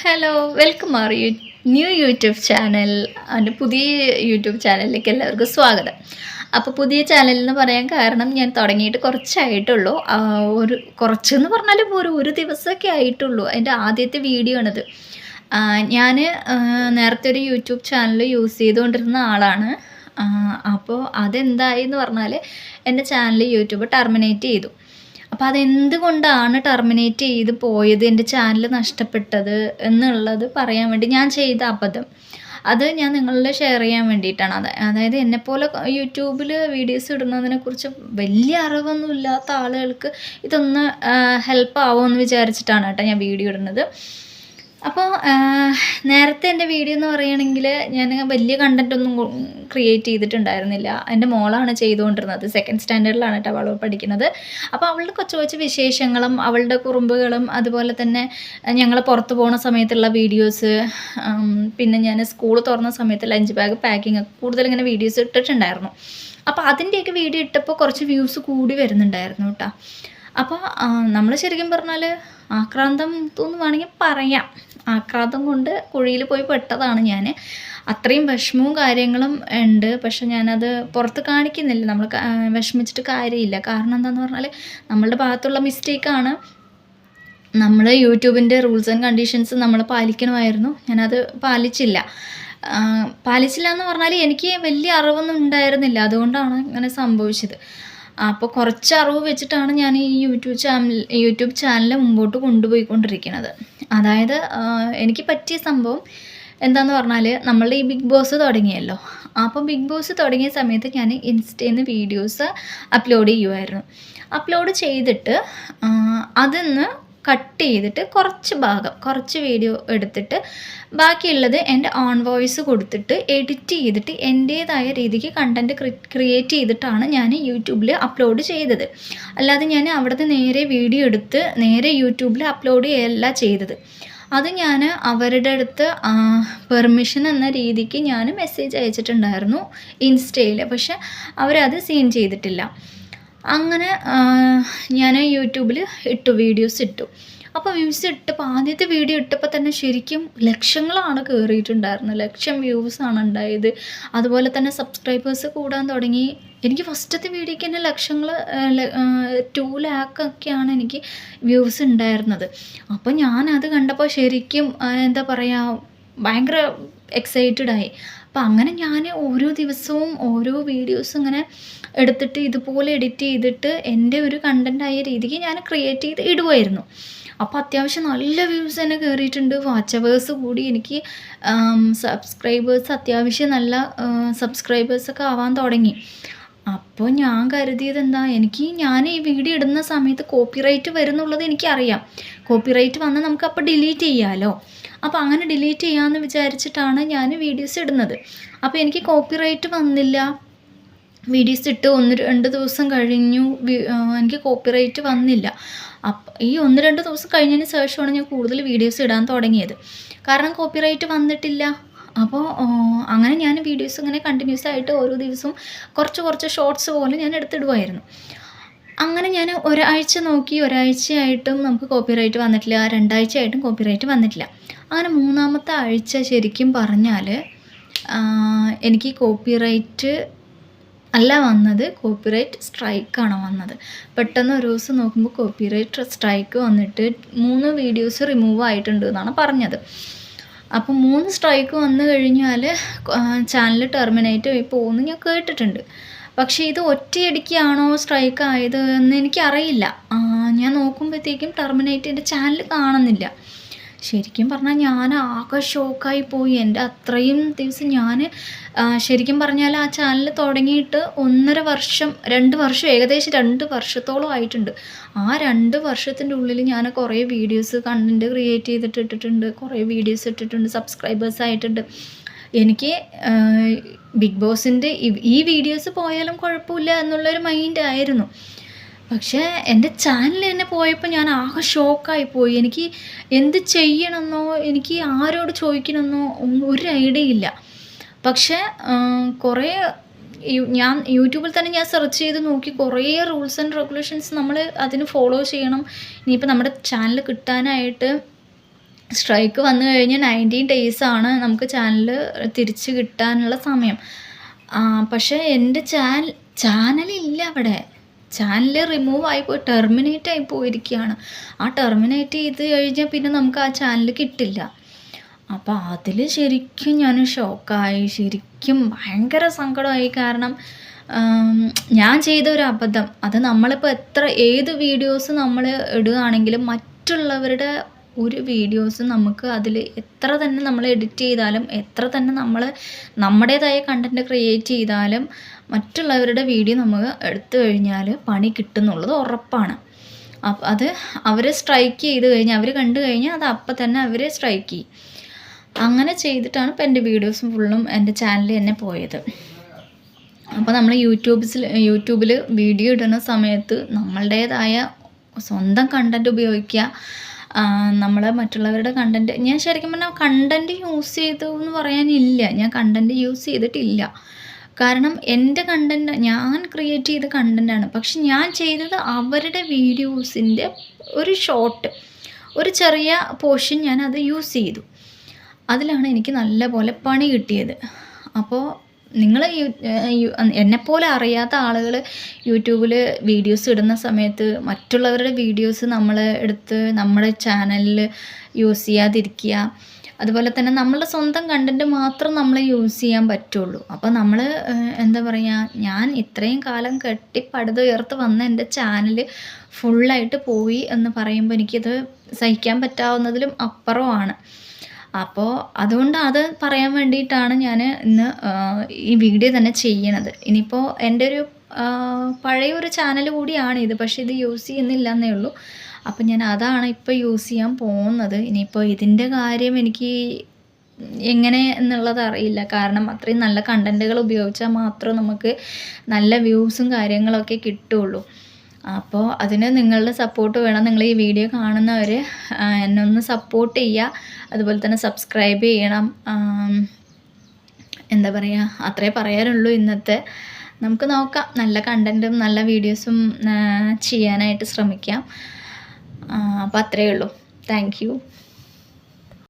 Hello welcome are you new YouTube channel എന്റെ പുതിയ YouTube ചാനലിലേക്ക് എല്ലാവർക്കും സ്വാഗതം. അപ്പോൾ പുതിയ ചാനൽ എന്ന് പറയാൻ കാരണം ഞാൻ തുടങ്ങിയിട്ട് കുറച്ചായിട്ടുള്ളൂ. ഒരു കുറച്ചെന്ന് പറഞ്ഞാൽ ഒരു ഒരു ദിവസമൊക്കെ ആയിട്ടുള്ളൂ. എന്റെ ആദ്യത്തെ വീഡിയോ ആണിത്. ഞാൻ നേരത്തെ ഒരു യൂട്യൂബ് ചാനൽ യൂസ് ചെയ്തുകൊണ്ടിരുന്ന ആളാണ്. അപ്പോൾ അതെന്തായി എന്ന് പറഞ്ഞാൽ എന്റെ ചാനൽ യൂട്യൂബ് ടെർമിനേറ്റ് ചെയ്തു. അപ്പോൾ അതെന്തുകൊണ്ടാണ് ടെർമിനേറ്റ് ചെയ്ത് പോയത്? എന്റെ ചാനൽ നഷ്ടപ്പെട്ടത് എന്നുള്ളത് പറയാൻ വേണ്ടി ഞാൻ ചെയ്ത അബദ്ധം. അത് ഞാൻ നിങ്ങളിൽ ഷെയർ ചെയ്യാൻ വേണ്ടിയിട്ടാണ്. അത് അതായത് എന്നെപ്പോലെ യൂട്യൂബിൽ വീഡിയോസ് ഇടുന്നതിനെക്കുറിച്ച് വലിയ അറിവൊന്നും ഇല്ലാത്ത ആളുകൾക്ക് ഇതൊന്ന് ഹെൽപ്പ് ആവുമെന്ന് വിചാരിച്ചിട്ടാണ് കേട്ടോ ഞാൻ വീഡിയോ ഇടുന്നത്. അപ്പോൾ നേരത്തെ എന്റെ വീഡിയോ എന്ന് പറയുകയാണെങ്കിൽ ഞാൻ വലിയ കണ്ടന്റ് ഒന്നും ക്രിയേറ്റ് ചെയ്തിട്ടുണ്ടായിരുന്നില്ല. എന്റെ മോളാണ് ചെയ്തുകൊണ്ടിരുന്നത്. സെക്കൻഡ് സ്റ്റാൻഡേർഡിലാണ് കേട്ടോ അവൾ പഠിക്കുന്നത്. അപ്പോൾ അവളുടെ കൊച്ചു കൊച്ചു വിശേഷങ്ങളും അവളുടെ കുറുമ്പുകളും അതുപോലെ തന്നെ ഞങ്ങൾ പുറത്ത് പോകുന്ന സമയത്തുള്ള വീഡിയോസ് പിന്നെ ഞാൻ സ്കൂൾ തുറന്ന സമയത്ത് ലഞ്ച് ബാഗ് പാക്കിംഗ് ഒക്കെ കൂടുതൽ ഇങ്ങനെ വീഡിയോസ് ഇട്ടിട്ടുണ്ടായിരുന്നു. അപ്പോൾ അതിന്റെയൊക്കെ വീഡിയോ ഇട്ടപ്പോൾ കുറച്ച് വ്യൂസ് കൂടി വരുന്നുണ്ടായിരുന്നു കേട്ടോ. അപ്പോൾ നമ്മൾ ശരിക്കും പറഞ്ഞാൽ ആക്രാന്തം തോന്നുവാണെങ്കിൽ പറയാം. ആക്രാന്തം കൊണ്ട് കുഴിയിൽ പോയി പെട്ടതാണ് ഞാൻ. അത്രയും വിഷമവും കാര്യങ്ങളും ഉണ്ട്. പക്ഷെ ഞാനത് പുറത്ത് കാണിക്കുന്നില്ല. നമ്മൾ വിഷമിച്ചിട്ട് കാര്യമില്ല. കാരണം എന്താണെന്ന് പറഞ്ഞാൽ നമ്മളുടെ ഭാഗത്തുള്ള മിസ്റ്റേക്കാണ് നമ്മൾ യൂട്യൂബിന്റെ റൂൾസ് ആൻഡ് കണ്ടീഷൻസ് നമ്മൾ പാലിക്കണമായിരുന്നു. ഞാനത് പാലിച്ചില്ല. പാലിച്ചില്ല എന്ന് പറഞ്ഞാൽ എനിക്ക് വലിയ അറിവൊന്നും ഉണ്ടായിരുന്നില്ല. അതുകൊണ്ടാണ് ഇങ്ങനെ സംഭവിച്ചത്. അപ്പോൾ കുറച്ച് അറിവ് വെച്ചിട്ടാണ് ഞാൻ ഈ യൂട്യൂബ് ചാനൽ യൂട്യൂബ് ചാനൽ മുമ്പോട്ട് കൊണ്ടുപോയിക്കൊണ്ടിരിക്കുന്നത് അതായത് എനിക്ക് പറ്റിയ സംഭവം എന്താന്ന് പറഞ്ഞാൽ നമ്മളുടെ ഈ ബിഗ് ബോസ് തുടങ്ങിയല്ലോ. അപ്പോൾ ബിഗ് ബോസ് തുടങ്ങിയ സമയത്ത് ഞാൻ ഇൻസ്റ്റയിൽ നിന്ന് വീഡിയോസ് അപ്ലോഡ് ചെയ്യുമായിരുന്നു അപ്ലോഡ് ചെയ്തിട്ട് അതിന്ന് കട്ട് ചെയ്തിട്ട് കുറച്ച് ഭാഗം കുറച്ച് വീഡിയോ എടുത്തിട്ട് ബാക്കിയുള്ളത് എന്റെ ഓൺ വോയിസ് കൊടുത്തിട്ട് എഡിറ്റ് ചെയ്തിട്ട് എന്റേതായ രീതിക്ക് കണ്ടന്റ് ക്രിയേറ്റ് ചെയ്തിട്ടാണ് ഞാൻ യൂട്യൂബിൽ അപ്ലോഡ് ചെയ്തത്. അല്ലാതെ ഞാൻ അവിടുന്ന് നേരെ വീഡിയോ എടുത്ത് നേരെ യൂട്യൂബിൽ അപ്ലോഡ് ചെയ്യല്ല ചെയ്തത്. അത് ഞാൻ അവരുടെ അടുത്ത് പെർമിഷൻ എന്ന രീതിക്ക് ഞാൻ മെസ്സേജ് അയച്ചിട്ടുണ്ടായിരുന്നു ഇൻസ്റ്റയിൽ പക്ഷെ അവരത് സീൻ ചെയ്തിട്ടില്ല. അങ്ങനെ ഞാൻ യൂട്യൂബിൽ ഇട്ടു വീഡിയോസ് ഇട്ടു. അപ്പോൾ വ്യൂസ് ഇട്ടപ്പോൾ ആദ്യത്തെ വീഡിയോ ഇട്ടപ്പോൾ തന്നെ ശരിക്കും ലക്ഷങ്ങളാണ് കയറിയിട്ടുണ്ടായിരുന്നത് ലക്ഷം വ്യൂസാണ് ഉണ്ടായത്. അതുപോലെ തന്നെ സബ്സ്ക്രൈബേഴ്സ് കൂടാൻ തുടങ്ങി. എനിക്ക് ഫസ്റ്റത്തെ വീഡിയോക്ക് തന്നെ ലക്ഷങ്ങൾ ടു ലാക്കൊക്കെയാണ് എനിക്ക് വ്യൂസ് ഉണ്ടായിരുന്നത്. അപ്പോൾ ഞാനത് കണ്ടപ്പോൾ ശരിക്കും എന്താ പറയുക ഭയങ്കര എക്സൈറ്റഡ് ആയി. അപ്പം അങ്ങനെ ഞാൻ ഓരോ ദിവസവും ഓരോ വീഡിയോസ് ഇങ്ങനെ എടുത്തിട്ട് ഇതുപോലെ എഡിറ്റ് ചെയ്തിട്ട് എന്റെ ഒരു കണ്ടന്റായ രീതിക്ക് ഞാൻ ക്രിയേറ്റ് ചെയ്ത് ഇടുമായിരുന്നു അപ്പോൾ അത്യാവശ്യം നല്ല വ്യൂസ് തന്നെ കയറിയിട്ടുണ്ട് വാച്ചവേഴ്സ് കൂടി എനിക്ക് സബ്സ്ക്രൈബേഴ്സ് അത്യാവശ്യം നല്ല സബ്സ്ക്രൈബേഴ്സൊക്കെ ആവാൻ തുടങ്ങി. അപ്പോൾ ഞാൻ കരുതിയത് എന്താ എനിക്ക് ഞാൻ ഈ വീഡിയോ ഇടുന്ന സമയത്ത് കോപ്പിറൈറ്റ് വരുന്നുള്ളത് എനിക്കറിയാം. കോപ്പിറൈറ്റ് വന്നാൽ നമുക്ക് അപ്പോൾ ഡിലീറ്റ് ചെയ്യാമല്ലോ അപ്പോൾ അങ്ങനെ ഡിലീറ്റ് ചെയ്യാമെന്ന് വിചാരിച്ചിട്ടാണ് ഞാൻ വീഡിയോസ് ഇടുന്നത്. അപ്പോൾ എനിക്ക് കോപ്പിറൈറ്റ് വന്നില്ല. വീഡിയോസ് ഇട്ട് ഒന്ന് രണ്ട് ദിവസം കഴിഞ്ഞു. എനിക്ക് കോപ്പിറൈറ്റ് വന്നില്ല. അപ്പം ഈ ഒന്ന് രണ്ട് ദിവസം കഴിഞ്ഞതിന് ശേഷമാണ് ഞാൻ കൂടുതൽ വീഡിയോസ് ഇടാൻ തുടങ്ങിയത്. കാരണം കോപ്പിറൈറ്റ് വന്നിട്ടില്ല. അപ്പോൾ അങ്ങനെ ഞാൻ വീഡിയോസ് ഇങ്ങനെ കണ്ടിന്യൂസ് ആയിട്ട് ഓരോ ദിവസവും കുറച്ച് കുറച്ച് ഷോർട്സ് പോലെ ഞാൻ എടുത്തിടുമായിരുന്നു അങ്ങനെ ഞാൻ ഒരാഴ്ച നോക്കി ഒരാഴ്ചയായിട്ടും നമുക്ക് കോപ്പിറൈറ്റ് വന്നിട്ടില്ല രണ്ടാഴ്ചയായിട്ടും കോപ്പിറൈറ്റ് വന്നിട്ടില്ല. അങ്ങനെ മൂന്നാമത്തെ ആഴ്ച ശരിക്കും പറഞ്ഞാൽ എനിക്ക് കോപ്പിറൈറ്റ് അല്ല വന്നത് കോപ്പിറൈറ്റ് സ്ട്രൈക്കാണ് വന്നത്. പെട്ടെന്ന് ഒരു ദിവസം നോക്കുമ്പോൾ കോപ്പിറൈറ്റ് സ്ട്രൈക്ക് വന്നിട്ട് മൂന്ന് വീഡിയോസ് റിമൂവ് ആയിട്ടുണ്ട് എന്നാണ് പറഞ്ഞത്. അപ്പോൾ മൂന്ന് സ്ട്രൈക്ക് വന്നു കഴിഞ്ഞാൽ ചാനൽ ടെർമിനേറ്റ് ആയി പോകുമെന്ന് ഞാൻ കേട്ടിട്ടുണ്ട്. പക്ഷേ ഇത് ഒറ്റയടിക്കാണോ സ്ട്രൈക്ക് ആയത് എന്ന് എനിക്കറിയില്ല. ഞാൻ നോക്കുമ്പോഴത്തേക്കും ടെർമിനേറ്റ് എന്റെ ചാനൽ കാണുന്നില്ല. ശരിക്കും പറഞ്ഞാൽ ഞാൻ ആകെ ഷോക്കായി പോയി. എന്റെ അത്രയും ദിവസം ഞാൻ ശരിക്കും പറഞ്ഞാൽ ആ ചാനൽ തുടങ്ങിയിട്ട് ഒന്നര വർഷം രണ്ട് വർഷം ഏകദേശം രണ്ട് വർഷത്തോളം ആയിട്ടുണ്ട്. ആ രണ്ട് വർഷത്തിന്റെ ഉള്ളിൽ ഞാൻ കുറേ വീഡിയോസ് കണ്ടന്റ് ക്രിയേറ്റ് ചെയ്തിട്ട് ഇട്ടിട്ടുണ്ട് കുറേ വീഡിയോസ് ഇട്ടിട്ടുണ്ട് സബ്സ്ക്രൈബേഴ്സ് ആയിട്ടുണ്ട്. എനിക്ക് ബിഗ് ബോസിന്റെ ഈ വീഡിയോസ് പോയാലും കുഴപ്പമില്ല എന്നുള്ളൊരു മൈൻഡ് ആയിരുന്നു. പക്ഷേ എന്റെ ചാനൽ തന്നെ പോയപ്പോൾ ഞാൻ ആകെ ഷോക്കായി പോയി. എനിക്ക് എന്ത് ചെയ്യണമെന്നോ എനിക്ക് ആരോട് ചോദിക്കണമെന്നോ ഒരു ഐഡിയ ഇല്ല. പക്ഷേ കുറേ ഞാൻ യൂട്യൂബിൽ തന്നെ ഞാൻ സെർച്ച് ചെയ്ത് നോക്കി കുറേ റൂൾസ് ആൻഡ് റെഗുലേഷൻസ് നമ്മൾ അതിന് ഫോളോ ചെയ്യണം. ഇനിയിപ്പോൾ നമ്മുടെ ചാനൽ കിട്ടാനായിട്ട് സ്ട്രൈക്ക് വന്നു കഴിഞ്ഞ് നയന്റീൻ ആണ് നമുക്ക് ചാനൽ തിരിച്ച് കിട്ടാനുള്ള സമയം. പക്ഷേ എന്റെ ചാനൽ ചാനലില്ല അവിടെ. ചാനൽ റിമൂവ് ആയി പോയി ടെർമിനേറ്റ് ആയി പോയിരിക്കുകയാണ്. ആ ടെർമിനേറ്റ് ചെയ്ത് കഴിഞ്ഞാൽ പിന്നെ നമുക്ക് ആ ചാനൽ കിട്ടില്ല. അപ്പോൾ അതിൽ ശരിക്കും ഞാൻ ഷോക്കായി ശരിക്കും ഭയങ്കര സങ്കടമായി. കാരണം ഞാൻ ചെയ്ത ഒരു അബദ്ധം. അത് നമ്മളിപ്പോൾ എത്ര ഏത് വീഡിയോസ് നമ്മൾ ഇടുകയാണെങ്കിലും മറ്റുള്ളവരുടെ ഒരു വീഡിയോസ് നമുക്ക് അതിൽ എത്ര തന്നെ നമ്മൾ എഡിറ്റ് ചെയ്താലും എത്ര തന്നെ നമ്മൾ നമ്മുടേതായ കണ്ടന്റ് ക്രിയേറ്റ് ചെയ്താലും മറ്റുള്ളവരുടെ വീഡിയോ നമുക്ക് എടുത്തു കഴിഞ്ഞാൽ പണി കിട്ടുന്നുള്ളത് ഉറപ്പാണ്. അപ്പം അത് അവരെ സ്ട്രൈക്ക് ചെയ്ത് കഴിഞ്ഞാൽ അവർ കണ്ടു കഴിഞ്ഞാൽ അത് അപ്പം തന്നെ അവരെ സ്ട്രൈക്ക് ചെയ്യും. അങ്ങനെ ചെയ്തിട്ടാണ് ഇപ്പം എന്റെ വീഡിയോസും ഫുള്ളും എന്റെ ചാനലിൽ തന്നെ പോയത്. അപ്പോൾ നമ്മൾ യൂട്യൂബ്സിൽ യൂട്യൂബിൽ വീഡിയോ ഇടുന്ന സമയത്ത് നമ്മളുടേതായ സ്വന്തം കണ്ടന്റ് ഉപയോഗിക്കുക നമ്മൾ മറ്റുള്ളവരുടെ കണ്ടന്റ് ഞാൻ ശരിക്കും പറഞ്ഞാൽ കണ്ടന്റ് യൂസ് ചെയ്തു എന്ന് പറയാനില്ല. ഞാൻ കണ്ടന്റ് യൂസ് ചെയ്തിട്ടില്ല. കാരണം എന്റെ കണ്ടന്റ് ഞാൻ ക്രിയേറ്റ് ചെയ്ത കണ്ടന്റാണ് പക്ഷെ ഞാൻ ചെയ്തത് അവരുടെ വീഡിയോസിന്റെ ഒരു ഷോർട്ട് ഒരു ചെറിയ പോർഷൻ ഞാൻ അത് യൂസ് ചെയ്തു. അതിലാണ് എനിക്ക് നല്ല പോലെ പണി കിട്ടിയത്. അപ്പോൾ നിങ്ങൾ എന്നെപ്പോലെ അറിയാത്ത ആളുകൾ യൂട്യൂബിൽ വീഡിയോസ് ഇടുന്ന സമയത്ത് മറ്റുള്ളവരുടെ വീഡിയോസ് നമ്മൾ എടുത്ത് നമ്മുടെ ചാനലിൽ യൂസ് ചെയ്യാതിരിക്കുക. അതുപോലെ തന്നെ നമ്മളുടെ സ്വന്തം കണ്ടന്റ് മാത്രം നമ്മൾ യൂസ് ചെയ്യാൻ പറ്റുള്ളൂ. അപ്പോൾ നമ്മൾ എന്താ പറയുക ഞാൻ ഇത്രയും കാലം കെട്ടി പടുതുയർത്ത് വന്ന എന്റെ ചാനൽ ഫുള്ളായിട്ട് പോയി എന്ന് പറയുമ്പോൾ എനിക്കത് സഹിക്കാൻ പറ്റാവുന്നതിലും അപ്പുറമാണ്. അപ്പോൾ അതുകൊണ്ട് അത് പറയാൻ വേണ്ടിയിട്ടാണ് ഞാൻ ഇന്ന് ഈ വീഡിയോ തന്നെ ചെയ്യണത്. ഇനിയിപ്പോൾ എന്റെ ഒരു പഴയ ഒരു ചാനൽ കൂടിയാണ് ഇത്. പക്ഷേ ഇത് യൂസ് ചെയ്യുന്നില്ല എന്നേ ഉള്ളൂ. അപ്പം ഞാൻ അതാണ് ഇപ്പോൾ യൂസ് ചെയ്യാൻ പോകുന്നത്. ഇനിയിപ്പോൾ ഇതിന്റെ കാര്യം എനിക്ക് എങ്ങനെ എന്നുള്ളത് അറിയില്ല. കാരണം അത്രയും നല്ല കണ്ടന്റുകൾ ഉപയോഗിച്ചാൽ മാത്രം നമുക്ക് നല്ല വ്യൂസും കാര്യങ്ങളൊക്കെ കിട്ടുള്ളൂ. അപ്പോൾ അതിന് നിങ്ങളുടെ സപ്പോർട്ട് വേണം. നിങ്ങൾ ഈ വീഡിയോ കാണുന്നവർ എന്നെ ഒന്ന് സപ്പോർട്ട് ചെയ്യുക അതുപോലെ തന്നെ സബ്സ്ക്രൈബ് ചെയ്യണം. എന്താ പറയുക അത്രേ പറയാനുള്ളൂ ഇന്നത്തെ. നമുക്ക് നോക്കാം. നല്ല കണ്ടന്റും നല്ല വീഡിയോസും ചെയ്യാനായിട്ട് ശ്രമിക്കാം. അപ്പോൾ അത്രയേ ഉള്ളൂ. താങ്ക്